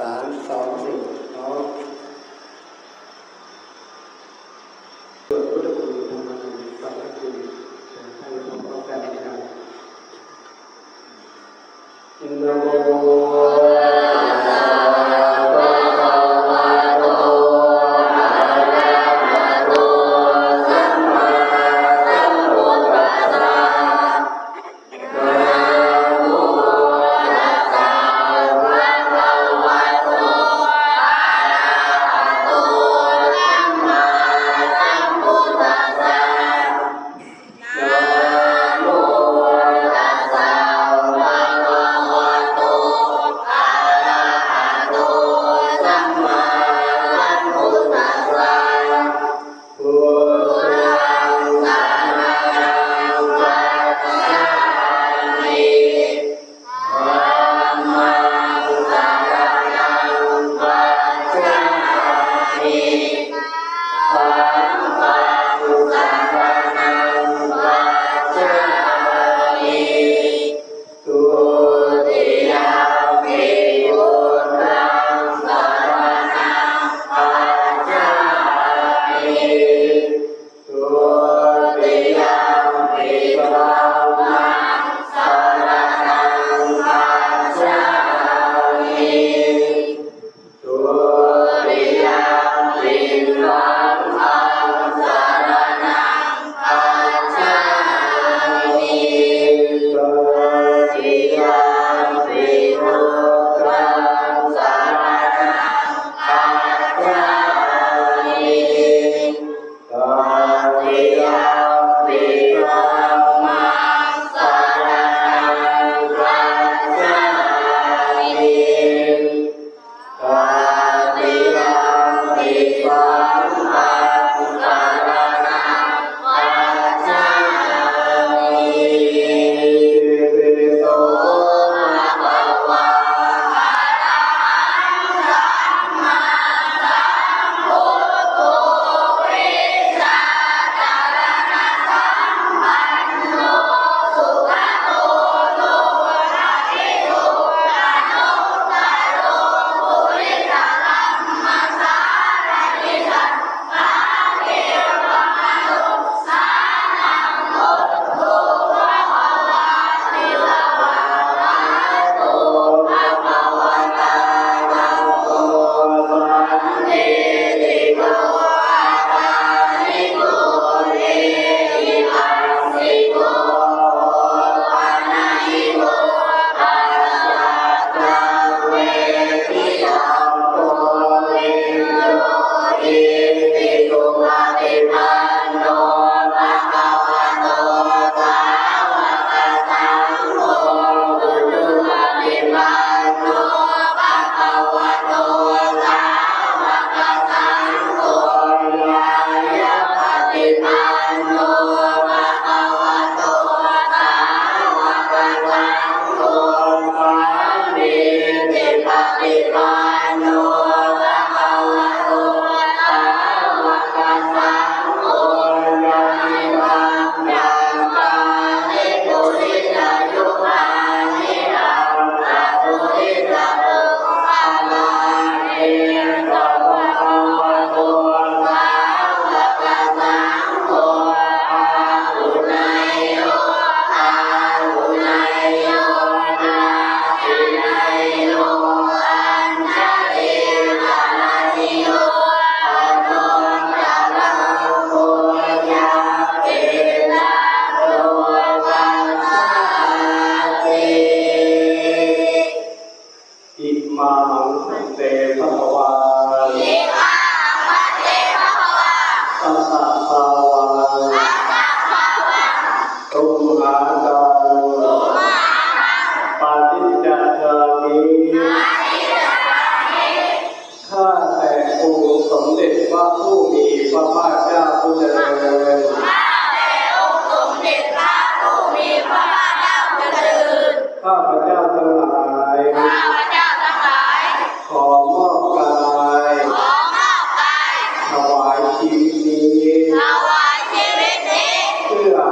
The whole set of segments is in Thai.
สามสองหนึ่งน้อมส่วนพุทธคุณธรรมะคุณสังฆคุณให้พร้อมกันนะครันอินโน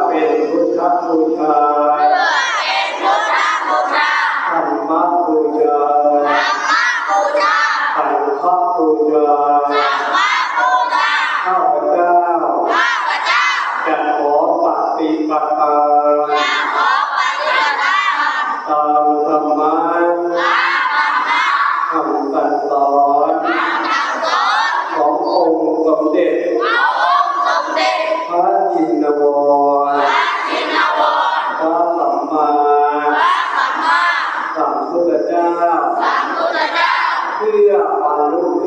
เป็นพุทธบูชา día al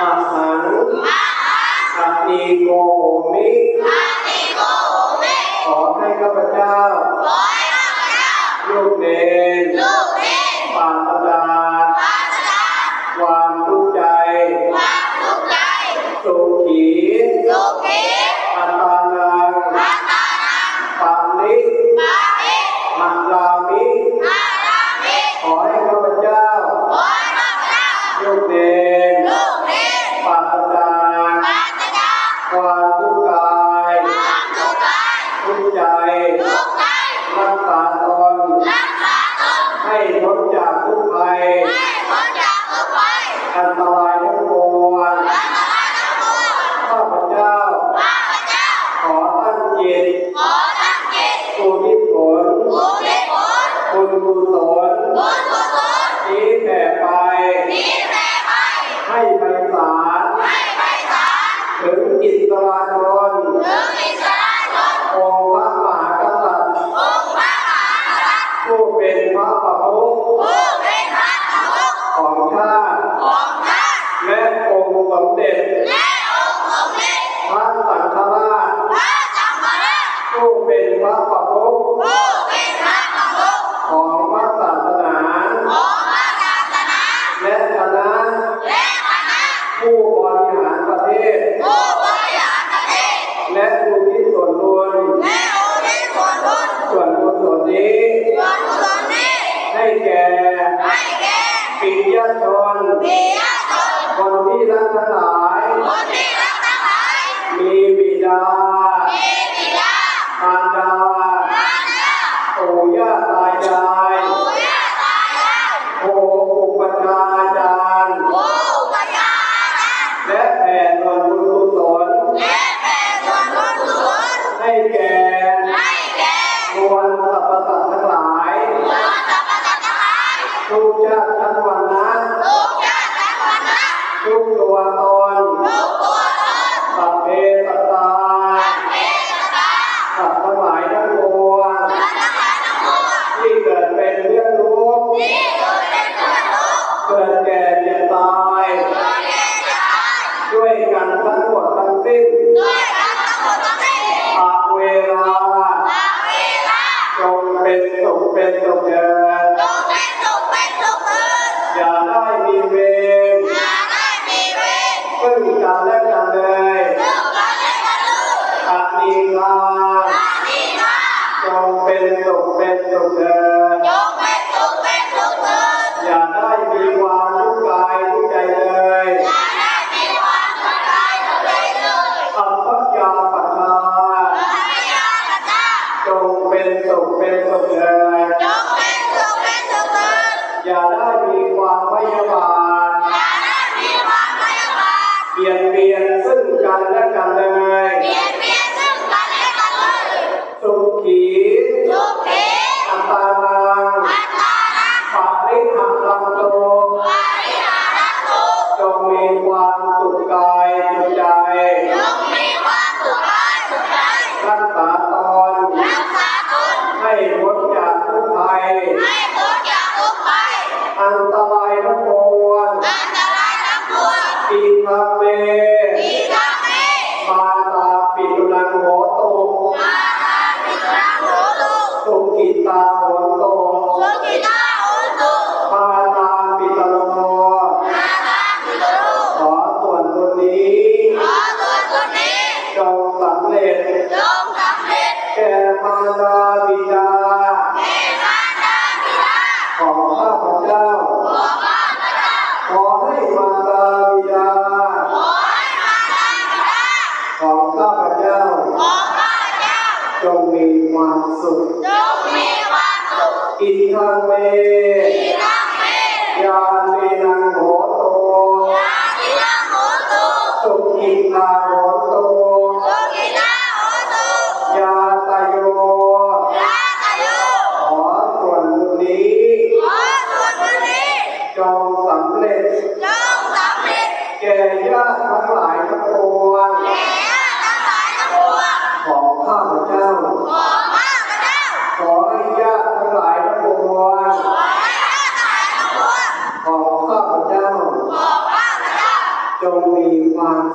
อะหังอะมีโกมี ผู้ใจลุต้อรักษา a. Yeah. ไม่พ้นจากทุกภัยอั จงมีความสุข จงมีความสุข อิทธาเม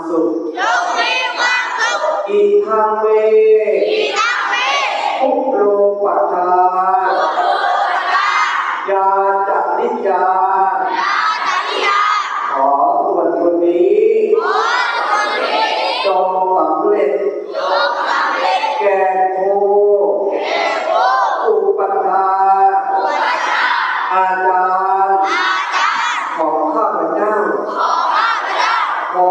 สุขจงมีความสุขอิทังเวอิทังเวภุโรปัฏฐาภุโรปัฏายาจนิยายาจนิยาขอส่วนบุนี้ขอส่วนบุนี้จงสำเร็จจงสำเร็จแก่ผู้แก่ผู้อุปัฏฐาอุปัฏฐาอาจารย์อาจารย์ขอข้าพเจ้าขอข้าพเจ้าขอ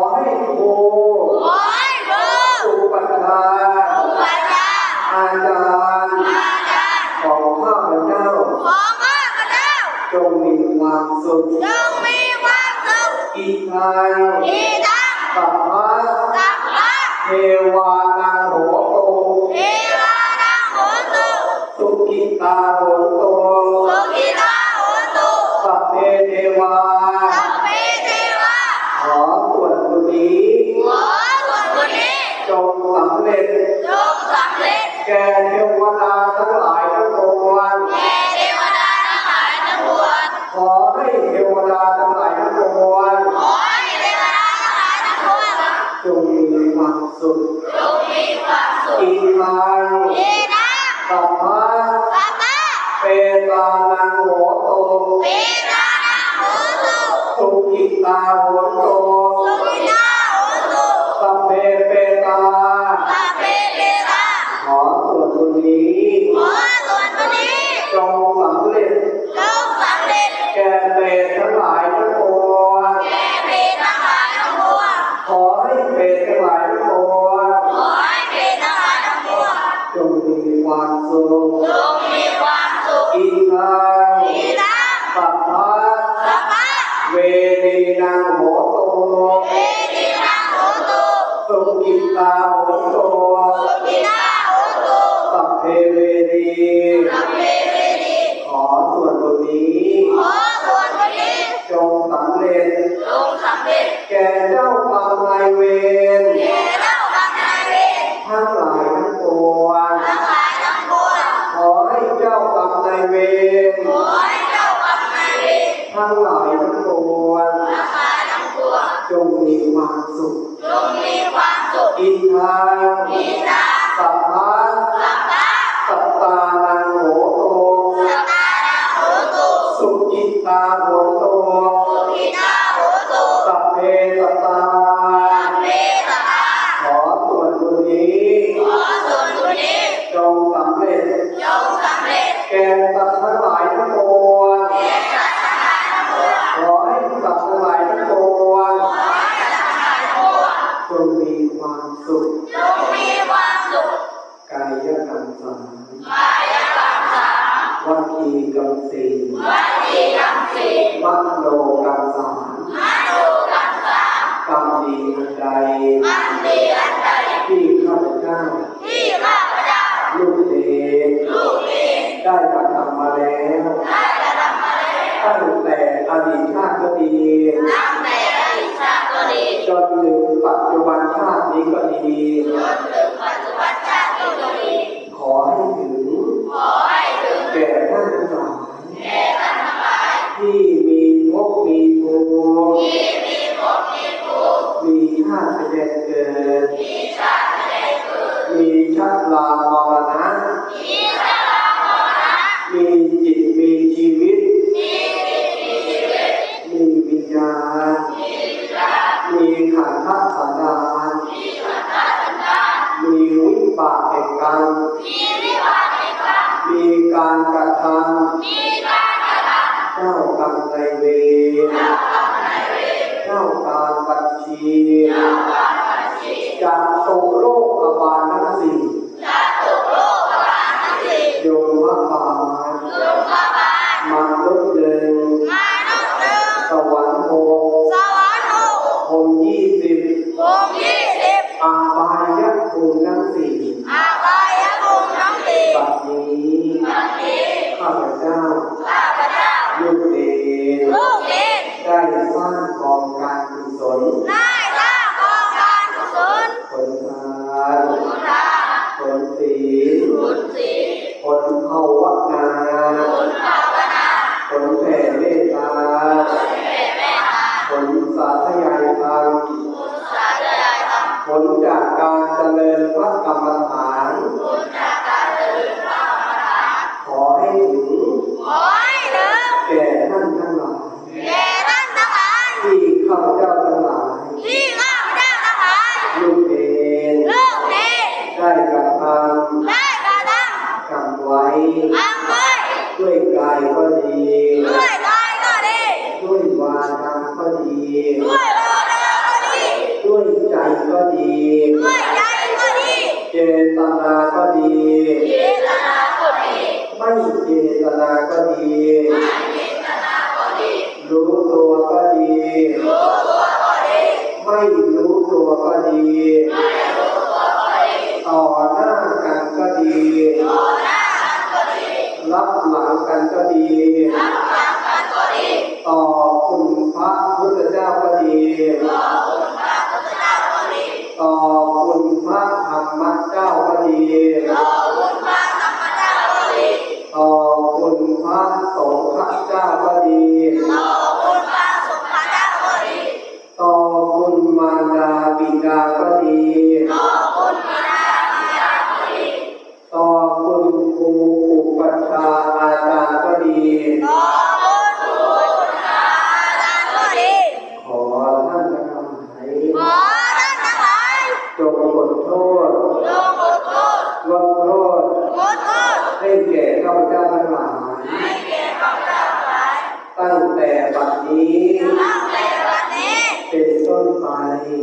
นังอีตังสัพพะสัพพะเทวานังโหตุเทวานังโหตุสุกิตาหัวตุสุกิตาหัวตุสัพเพเทวาสัพเพเทวาขอส่วนบุญนี้ขอส่วนบุญนี้จงสำเร็จจงสำเร็จแก่เทวดาทั้งหลายทั้งปวงแก่เทวดาทั้งหลายทั้งปวงขอ ทั้งหลายทั้งปวงจงมีความสุข จงมีความสุข อินทางอินทาง di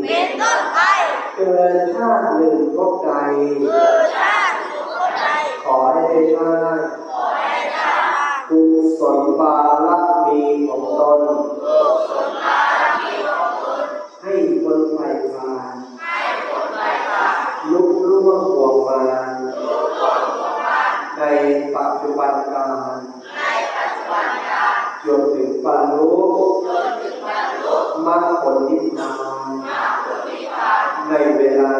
เป็นต้นไปเกิดชาติหนึ่งก็ไกล ผลนิพพานในเวลา